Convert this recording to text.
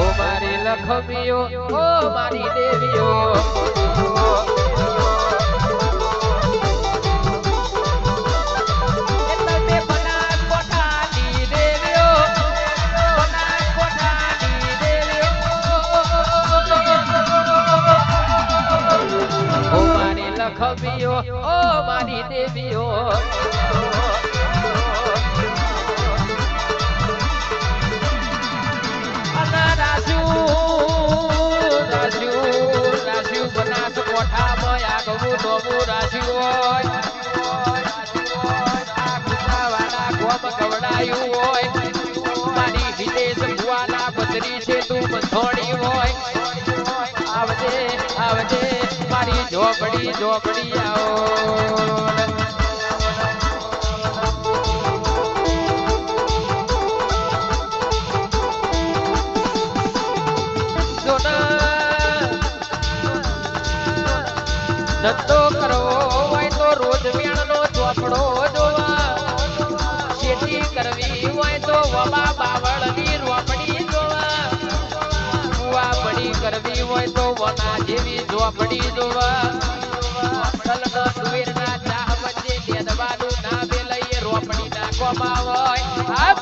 ઓ મારી લખમીઓ ઓ મારી દેવીઓ. ખબીઓ ઓ મારી દેવીઓ. બનાસ કોઠામાં આગવું નોમું રાજુ હોય. હોય. મારી હિતેશ ભુવાના બંધોણી હોય. આવજે આવજે, મારી ઝોપડી ઝોપડી આવો. ધંધો કરવો હોય તો રોજ વેણનો ચોપડો જોવા. ખેતી કરવી હોય તો વબા બાવળની રોપડી જોવા. કુવા પડી કરવી હોય તો વના જેવી ઝોપડી જોવા. અટલના તુવેરના ચાહ વચ્ચે બેદવાનું ના બેલઈએ રોપડી નાખવામાં હોય. આ